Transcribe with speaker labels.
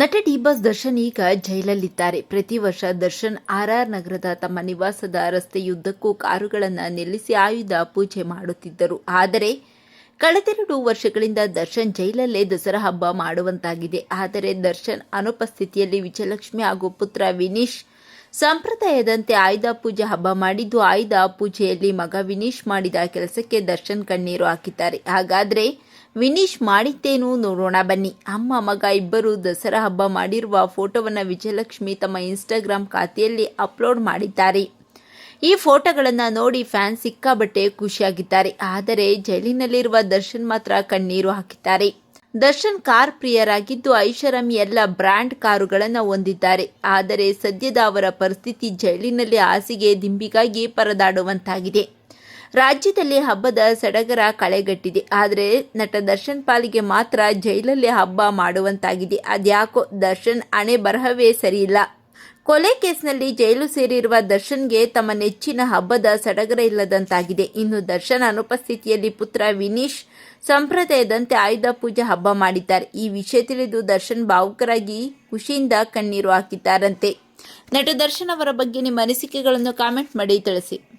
Speaker 1: ನಟ D boss Darshan ಈಗ ಜೈಲಲ್ಲಿದ್ದಾರೆ. ಪ್ರತಿ ವರ್ಷ ದರ್ಶನ್ ಆರ್ಆರ್ ನಗರದ ತಮ್ಮ ನಿವಾಸದ ರಸ್ತೆಯುದ್ದಕ್ಕೂ ಕಾರುಗಳನ್ನು ನಿಲ್ಲಿಸಿ ಆಯುಧ ಪೂಜೆ ಮಾಡುತ್ತಿದ್ದರು. ಆದರೆ ಕಳೆದೆರಡು ವರ್ಷಗಳಿಂದ ದರ್ಶನ್ ಜೈಲಲ್ಲೇ ದಸರಾ ಹಬ್ಬ ಮಾಡುವಂತಾಗಿದೆ. ಆದರೆ ದರ್ಶನ್ ಅನುಪಸ್ಥಿತಿಯಲ್ಲಿ ವಿಜಯಲಕ್ಷ್ಮಿ ಹಾಗೂ ಪುತ್ರ ವಿನೀಶ್ ಸಂಪ್ರದಾಯದಂತೆ ಆಯುಧ ಪೂಜೆ ಹಬ್ಬ ಮಾಡಿದ್ದು, ಆಯುಧ ಪೂಜೆಯಲ್ಲಿ ಮಗ ವಿನೀಶ್ ಮಾಡಿದ ಕೆಲಸಕ್ಕೆ ದರ್ಶನ್ ಕಣ್ಣೀರು ಹಾಕಿದ್ದಾರೆ. ಹಾಗಾದ್ರೆ ವಿನೀಶ್ ಮಾಡಿದ್ದೇನು ನೋಡೋಣ ಬನ್ನಿ. ಅಮ್ಮ, ಮಗ ಇಬ್ಬರು ದಸರಾ ಹಬ್ಬ ಮಾಡಿರುವ ಫೋಟೋವನ್ನು ವಿಜಯಲಕ್ಷ್ಮಿ ತಮ್ಮ ಇನ್ಸ್ಟಾಗ್ರಾಮ್ ಖಾತೆಯಲ್ಲಿ ಅಪ್ಲೋಡ್ ಮಾಡಿದ್ದಾರೆ. ಈ ಫೋಟೋಗಳನ್ನು ನೋಡಿ ಫ್ಯಾನ್ ಸಿಕ್ಕಾಬಟ್ಟೆ ಖುಷಿಯಾಗಿದ್ದಾರೆ. ಆದರೆ ಜೈಲಿನಲ್ಲಿರುವ ದರ್ಶನ್ ಮಾತ್ರ ಕಣ್ಣೀರು ಹಾಕಿದ್ದಾರೆ. ದರ್ಶನ್ ಕಾರ್ ಪ್ರಿಯರಾಗಿದ್ದು ಐಷಾರಾಮಿ ಎಲ್ಲ ಬ್ರ್ಯಾಂಡ್ ಕಾರುಗಳನ್ನು ಹೊಂದಿದ್ದಾರೆ. ಆದರೆ ಸದ್ಯದ ಅವರ ಪರಿಸ್ಥಿತಿ ಜೈಲಿನಲ್ಲಿ ಹಾಸಿಗೆ ದಿಂಬಿಗಾಗಿ ಪರದಾಡುವಂತಾಗಿದೆ. ರಾಜ್ಯದಲ್ಲಿ ಹಬ್ಬದ ಸಡಗರ ಕಳೆಗಟ್ಟಿದೆ. ಆದರೆ ನಟ ದರ್ಶನ್ ಪಾಲಿಗೆ ಮಾತ್ರ ಜೈಲಲ್ಲಿ ಹಬ್ಬ ಮಾಡುವಂತಾಗಿದೆ. ಅದ್ಯಾಕೋ ದರ್ಶನ್ ಹಣೆ ಬರಹವೇ ಸರಿಯಿಲ್ಲ. ಕೊಲೆ ಕೇಸ್ನಲ್ಲಿ ಜೈಲು ಸೇರಿರುವ ದರ್ಶನ್ಗೆ ತಮ್ಮ ನೆಚ್ಚಿನ ಹಬ್ಬದ ಸಡಗರ ಇಲ್ಲದಂತಾಗಿದೆ. ಇನ್ನು ದರ್ಶನ್ ಅನುಪಸ್ಥಿತಿಯಲ್ಲಿ ಪುತ್ರ ವಿನೀಶ್ ಸಂಪ್ರದಾಯದಂತೆ ಆಯುಧ ಪೂಜೆ ಹಬ್ಬ ಮಾಡಿದ್ದಾರೆ. ಈ ವಿಷಯ ತಿಳಿದು ದರ್ಶನ್ ಭಾವುಕರಾಗಿ ಖುಷಿಯಿಂದ ಕಣ್ಣೀರು ಹಾಕಿದ್ದಾರಂತೆ. ನಟ ದರ್ಶನ್ ಅವರ ಬಗ್ಗೆ ನಿಮ್ಮ ಅನಿಸಿಕೆಗಳನ್ನು ಕಾಮೆಂಟ್ ಮಾಡಿ ತಿಳಿಸಿ.